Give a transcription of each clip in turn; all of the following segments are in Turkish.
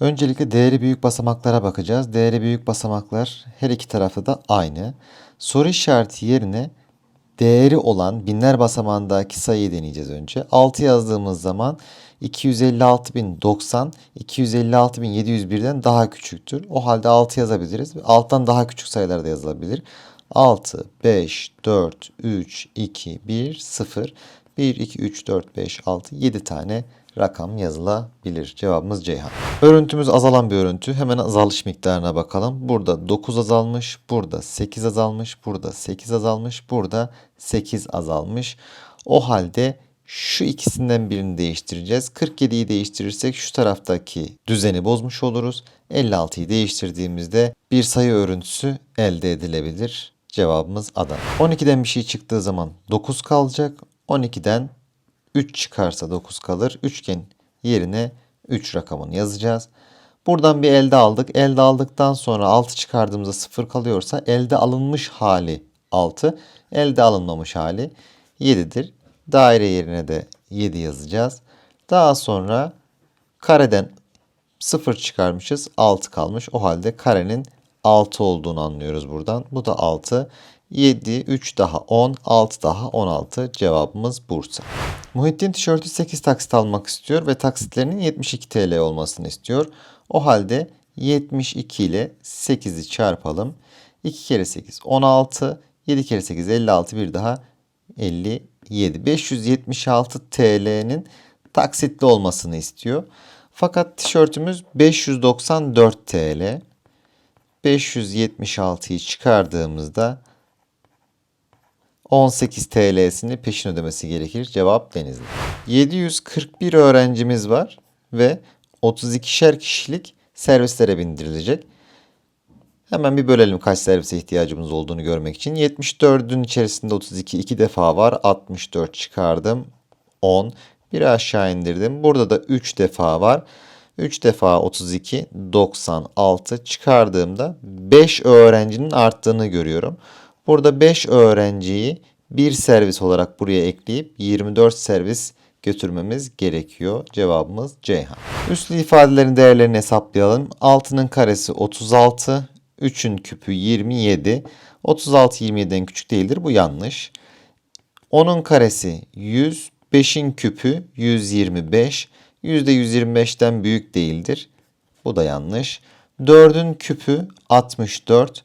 Öncelikle değeri büyük basamaklara bakacağız. Değeri büyük basamaklar her iki tarafta da aynı. Soru işareti yerine değeri olan binler basamağındaki sayıyı deneyeceğiz önce. 6 yazdığımız zaman 256.090 256.701'den daha küçüktür. O halde 6 yazabiliriz. Alttan daha küçük sayılar da yazılabilir. 6, 5, 4, 3, 2, 1, 0, 1, 2, 3, 4, 5, 6, 7 tane rakam yazılabilir. Cevabımız Ceyhan. Örüntümüz azalan bir örüntü. Hemen azalış miktarına bakalım. Burada 9 azalmış, burada 8 azalmış, burada 8 azalmış, burada 8 azalmış. O halde şu ikisinden birini değiştireceğiz. 47'yi değiştirirsek şu taraftaki düzeni bozmuş oluruz. 56'yı değiştirdiğimizde bir sayı örüntüsü elde edilebilir. Cevabımız Adana. 12'den bir şey çıktığı zaman 9 kalacak. 12'den 3 çıkarsa 9 kalır. Üçgen yerine 3 rakamını yazacağız. Buradan bir elde aldık. Elde aldıktan sonra 6 çıkardığımızda 0 kalıyorsa elde alınmış hali 6. Elde alınmamış hali 7'dir. Daire yerine de 7 yazacağız. Daha sonra kareden 0 çıkarmışız 6 kalmış. O halde karenin 6 olduğunu anlıyoruz buradan. Bu da 6. 7, 3 daha 10, 6 daha 16. Cevabımız Bursa. Muhittin tişörtü 8 taksit almak istiyor ve taksitlerinin 72 TL olmasını istiyor. O halde 72 ile 8'i çarpalım. 2 kere 8 16, 7 kere 8 56 bir daha 57. 576 TL'nin taksitli olmasını istiyor. Fakat tişörtümüz 594 TL. 576'yı çıkardığımızda 18 TL'sini peşin ödemesi gerekir. Cevap Denizli. 741 öğrencimiz var ve 32'şer kişilik servislere bindirilecek. Hemen bir bölelim kaç servise ihtiyacımız olduğunu görmek için. 74'ün içerisinde 32 iki defa var. 64 çıkardım. 10. Bir aşağı indirdim. Burada da 3 defa var. 3 defa 32 96 çıkardığımda 5 öğrencinin arttığını görüyorum. Burada 5 öğrenciyi bir servis olarak buraya ekleyip 24 servis götürmemiz gerekiyor. Cevabımız Ceyhan. Üslü ifadelerin değerlerini hesaplayalım. 6'nın karesi 36, 3'ün küpü 27. 36 27'den küçük değildir. Bu yanlış. 10'un karesi 100, 5'in küpü 125. %125'ten büyük değildir. Bu da yanlış. 4'ün küpü 64.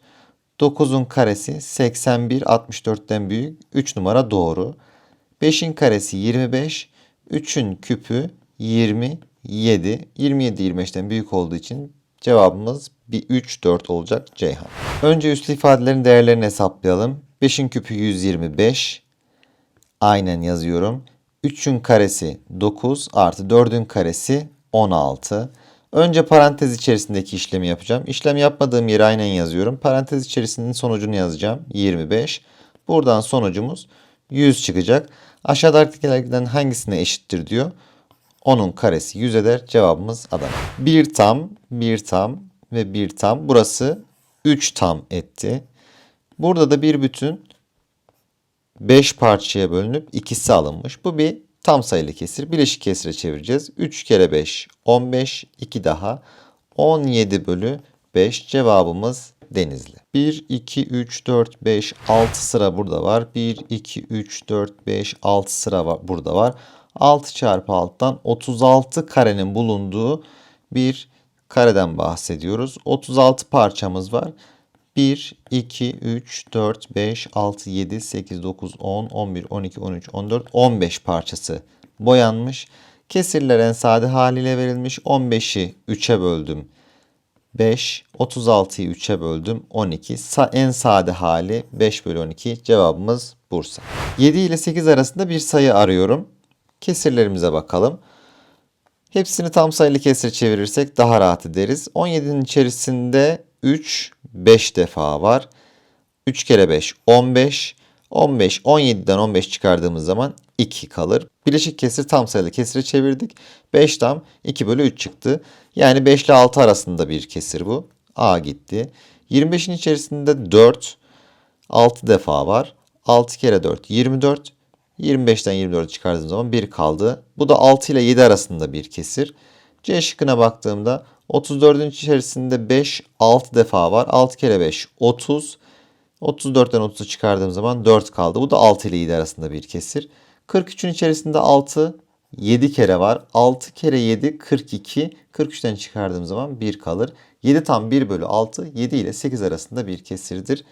9'un karesi 81, 64'ten büyük. 3 numara doğru. 5'in karesi 25. 3'ün küpü 27. 27 25'ten büyük olduğu için cevabımız bir 3 4 olacak Ceyhan. Önce üslü ifadelerin değerlerini hesaplayalım. 5'in küpü 125. Aynen yazıyorum. 3'ün karesi 9 artı 4'ün karesi 16. Önce parantez içerisindeki işlemi yapacağım. İşlem yapmadığım yeri aynen yazıyorum. Parantez içerisinin sonucunu yazacağım. 25. Buradan sonucumuz 100 çıkacak. Aşağıdakilerden hangisine eşittir diyor. Onun karesi 100 eder. Cevabımız Adana. 1 tam, 1 tam ve 1 tam. Burası 3 tam etti. Burada da bir bütün 5 parçaya bölünüp ikisi alınmış. Bu bir tam sayılı kesir. Bileşik kesire çevireceğiz. 3 kere 5 15. 2 daha 17 bölü 5 cevabımız Denizli. 1, 2, 3, 4, 5, 6 sıra burada var. 1, 2, 3, 4, 5, 6 sıra var, burada var. 6 çarpı 6'dan 36 karenin bulunduğu bir kareden bahsediyoruz. 36 parçamız var. 1, 2, 3, 4, 5, 6, 7, 8, 9, 10, 11, 12, 13, 14, 15 parçası boyanmış. Kesirler en sade haliyle verilmiş. 15'i 3'e böldüm. 5, 36'yı 3'e böldüm. 12. Sa en sade hali 5 bölü 12. Cevabımız Bursa. 7 ile 8 arasında bir sayı arıyorum. Kesirlerimize bakalım. Hepsini tam sayılı kesir çevirirsek daha rahat ederiz. 17'nin içerisinde 3, 5 defa var. 3 kere 5, 15. 15, 17'den 15 çıkardığımız zaman 2 kalır. Bileşik kesir tam sayılı kesire çevirdik. 5 tam 2 bölü 3 çıktı. Yani 5 ile 6 arasında bir kesir bu. A gitti. 25'in içerisinde 4, 6 defa var. 6 kere 4, 24. 25'ten 24'ü çıkardığım zaman 1 kaldı. Bu da 6 ile 7 arasında bir kesir. C şıkkına baktığımda 34'ün içerisinde 5 6 defa var. 6 kere 5 30. 34'ten 30'u çıkardığım zaman 4 kaldı. Bu da 6 ile 7 arasında bir kesir. 43'ün içerisinde 6 7 kere var. 6 kere 7 42. 43'ten çıkardığım zaman 1 kalır. 7 tam 1 bölü 6 7 ile 8 arasında bir kesirdir.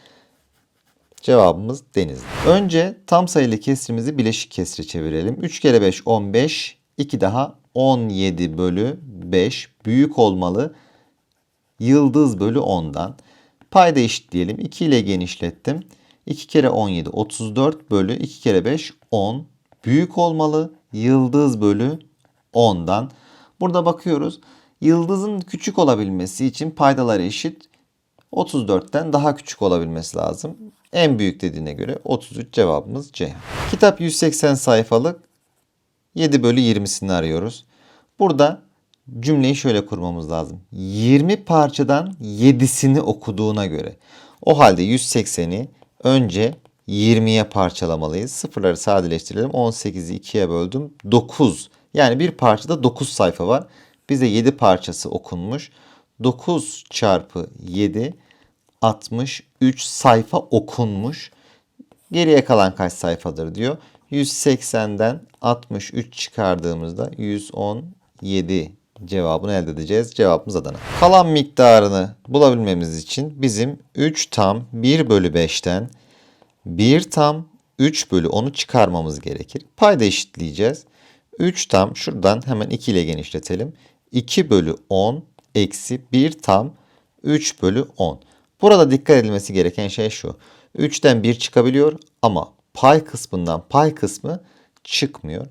Cevabımız Denizli. Önce tam sayılı kesrimizi bileşik kesre çevirelim. 3 kere 5 15. 2 daha 17 bölü 5 büyük olmalı. Yıldız bölü 10'dan. Payda eşitleyelim. 2 ile genişlettim. 2 kere 17 34 bölü 2 kere 5 10. Büyük olmalı. Yıldız bölü 10'dan. Burada bakıyoruz. Yıldızın küçük olabilmesi için paydalar eşit. 34'ten daha küçük olabilmesi lazım. En büyük dediğine göre 33 cevabımız C. Kitap 180 sayfalık 7 bölü 20'sini arıyoruz. Burada cümleyi şöyle kurmamız lazım. 20 parçadan 7'sini okuduğuna göre. O halde 180'i önce 20'ye parçalamalıyız. Sıfırları sadeleştirelim. 18'i 2'ye böldüm. 9. Yani bir parçada 9 sayfa var. Bize 7 parçası okunmuş. 9 çarpı 7 63 sayfa okunmuş. Geriye kalan kaç sayfadır diyor. 180'den 63 çıkardığımızda 117 cevabını elde edeceğiz. Cevabımız Adana. Kalan miktarını bulabilmemiz için bizim 3 tam 1 bölü 5'ten 1 tam 3 bölü 10'u çıkarmamız gerekir. Payda eşitleyeceğiz. 3 tam şuradan hemen 2 ile genişletelim. 2 bölü 10 eksi 1 tam 3 bölü 10. Burada dikkat edilmesi gereken şey şu. 3'ten 1 çıkabiliyor ama pay kısmından pay kısmı çıkmıyor.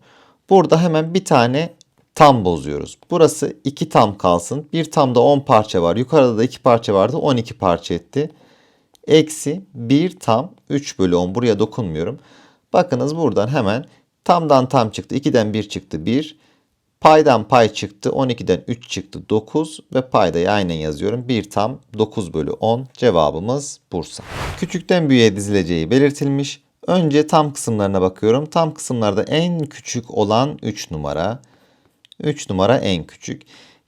Burada hemen bir tane tam bozuyoruz. Burası 2 tam kalsın. Bir tamda 10 parça var. Yukarıda da 2 parça vardı. 12 parça etti. Eksi 1 tam 3 bölü 10. Buraya dokunmuyorum. Bakınız buradan hemen tamdan tam çıktı. 2'den 1 çıktı 1. Paydan pay çıktı. 12'den 3 çıktı 9 ve paydayı aynen yazıyorum. 1 tam 9 bölü 10 cevabımız Bursa. Küçükten büyüğe dizileceği belirtilmiş. Önce tam kısımlarına bakıyorum. Tam kısımlarda en küçük olan 3 numara. 3 numara en küçük.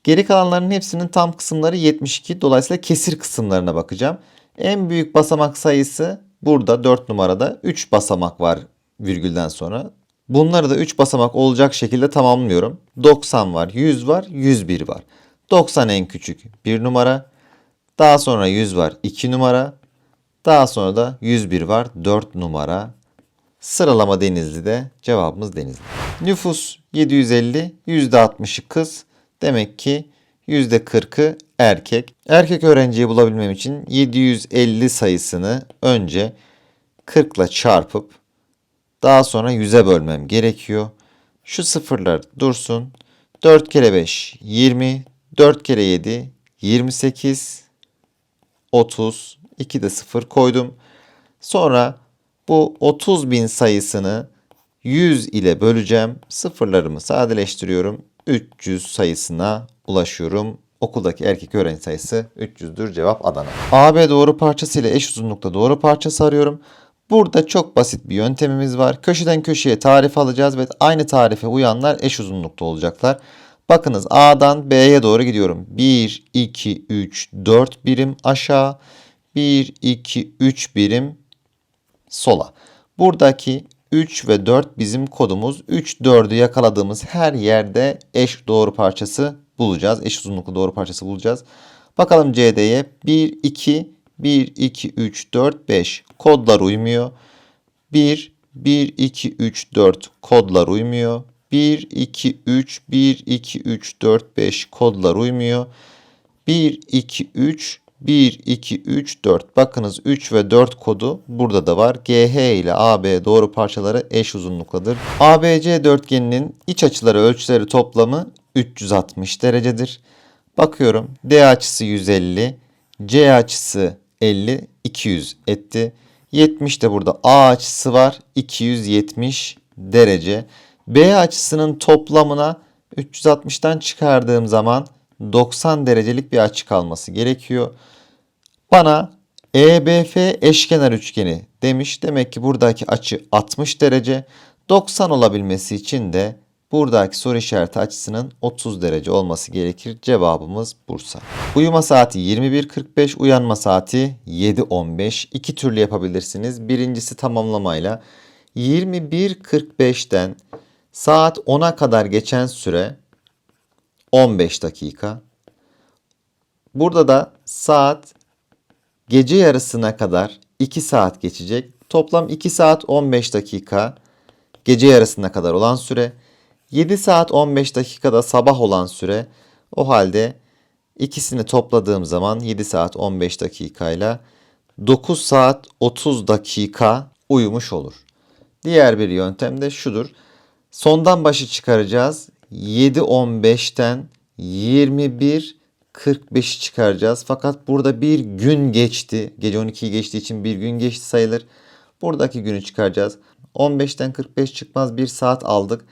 Geri kalanların hepsinin tam kısımları 72. Dolayısıyla kesir kısımlarına bakacağım. En büyük basamak sayısı burada 4 numarada 3 basamak var virgülden sonra. Bunları da 3 basamak olacak şekilde tamamlıyorum. 90 var, 100 var, 101 var. 90 en küçük 1 numara. Daha sonra 100 var 2 numara. Daha sonra da 101 var 4 numara. Sıralama Denizli'de cevabımız Denizli. Nüfus 750, %60'ı kız. Demek ki %40'ı erkek. Erkek öğrenciyi bulabilmem için 750 sayısını önce 40 ile çarpıp daha sonra 100'e bölmem gerekiyor. Şu sıfırlar dursun. 4 kere 5 20. 4 kere 7 28. 30. 2 de 0 koydum. Sonra bu 30 bin sayısını 100 ile böleceğim. Sıfırlarımı sadeleştiriyorum. 300 sayısına ulaşıyorum. Okuldaki erkek öğrenci sayısı 300'dür. Cevap Adana. AB doğru parçası ile eş uzunlukta doğru parçası arıyorum. Burada çok basit bir yöntemimiz var. Köşeden köşeye tarif alacağız ve aynı tarife uyanlar eş uzunlukta olacaklar. Bakınız A'dan B'ye doğru gidiyorum. 1, 2, 3, 4 birim aşağı. 1, 2, 3 birim sola. Buradaki 3 ve 4 bizim kodumuz. 3, 4'ü yakaladığımız her yerde eş doğru parçası bulacağız. Eş uzunluklu doğru parçası bulacağız. Bakalım CD'ye 1, 2, 1, 2, 3, 4, 5 kodlar uymuyor. 1, 1, 2, 3, 4 kodlar uymuyor. 1, 2, 3, 1, 2, 3, 4, 5 kodlar uymuyor. 1, 2, 3, 1, 2, 3, 4. Bakınız 3 ve 4 kodu burada da var. GH ile AB doğru parçaları eş uzunluktadır. ABC dörtgeninin iç açıları ölçüleri toplamı 360 derecedir. Bakıyorum D açısı 150, C açısı 50, 200 etti. 70 de burada A açısı var. 270 derece. B açısının toplamına 360'tan çıkardığım zaman 90 derecelik bir açı kalması gerekiyor. Bana EBF eşkenar üçgeni demiş. Demek ki buradaki açı 60 derece. 90 olabilmesi için de Buradaki soru işareti açısının 30 derece olması gerekir. Cevabımız Bursa. Uyuma saati 21.45, uyanma saati 7.15. İki türlü yapabilirsiniz. Birincisi tamamlamayla 21.45'ten saat 10'a kadar geçen süre 15 dakika. Burada da saat gece yarısına kadar 2 saat geçecek. Toplam 2 saat 15 dakika gece yarısına kadar olan süre. 7 saat 15 dakikada sabah olan süre. O halde ikisini topladığım zaman 7 saat 15 dakikayla 9 saat 30 dakika uyumuş olur. Diğer bir yöntem de şudur. Sondan başı çıkaracağız. 7.15'ten 21.45'i çıkaracağız. Fakat burada bir gün geçti. Gece 12'yi geçtiği için bir gün geçti sayılır. Buradaki günü çıkaracağız. 15'ten 45 çıkmaz bir saat aldık.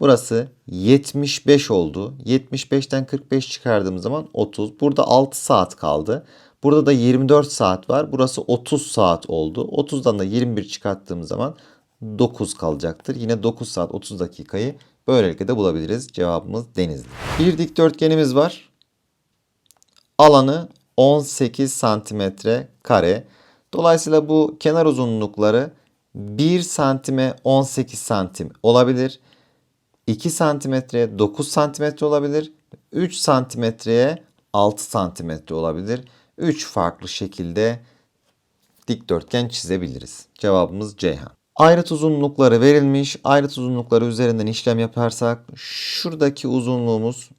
Burası 75 oldu. 75'ten 45 çıkardığım zaman 30. Burada 6 saat kaldı. Burada da 24 saat var. Burası 30 saat oldu. 30'dan da 21 çıkarttığım zaman 9 kalacaktır. Yine 9 saat 30 dakikayı böylelikle de bulabiliriz. Cevabımız Denizli. Bir dikdörtgenimiz var. Alanı 18 santimetre kare. Dolayısıyla bu kenar uzunlukları 1 santime 18 santim olabilir. 2 santimetreye 9 santimetre olabilir. 3 santimetreye 6 santimetre olabilir. 3 farklı şekilde dikdörtgen çizebiliriz. Cevabımız Ceyhan. Ayrıt uzunlukları verilmiş. Ayrıt uzunlukları üzerinden işlem yaparsak şuradaki uzunluğumuz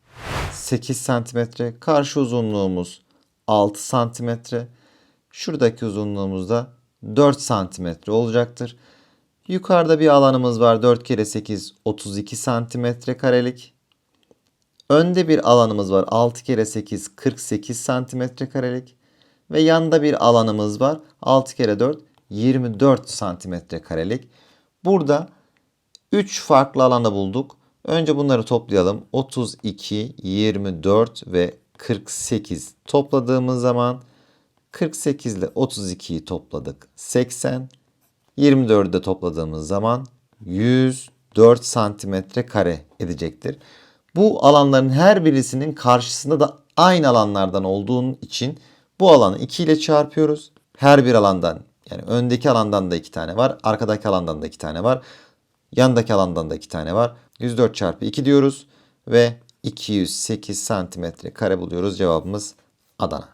8 santimetre. Karşı uzunluğumuz 6 santimetre. Şuradaki uzunluğumuz da 4 santimetre olacaktır. Yukarıda bir alanımız var. 4 kere 8 32 santimetre karelik. Önde bir alanımız var. 6 kere 8 48 santimetre karelik. Ve yanda bir alanımız var. 6 kere 4 24 santimetre karelik. Burada 3 farklı alanı bulduk. Önce bunları toplayalım. 32, 24 ve 48 topladığımız zaman 48 ile 32'yi topladık. 80. 24'ü de topladığımız zaman 104 santimetre kare edecektir. Bu alanların her birisinin karşısında da aynı alanlardan olduğu için bu alanı 2 ile çarpıyoruz. Her bir alandan yani öndeki alandan da 2 tane var. Arkadaki alandan da 2 tane var. Yandaki alandan da 2 tane var. 104 çarpı 2 diyoruz ve 208 santimetre kare buluyoruz. Cevabımız Adana.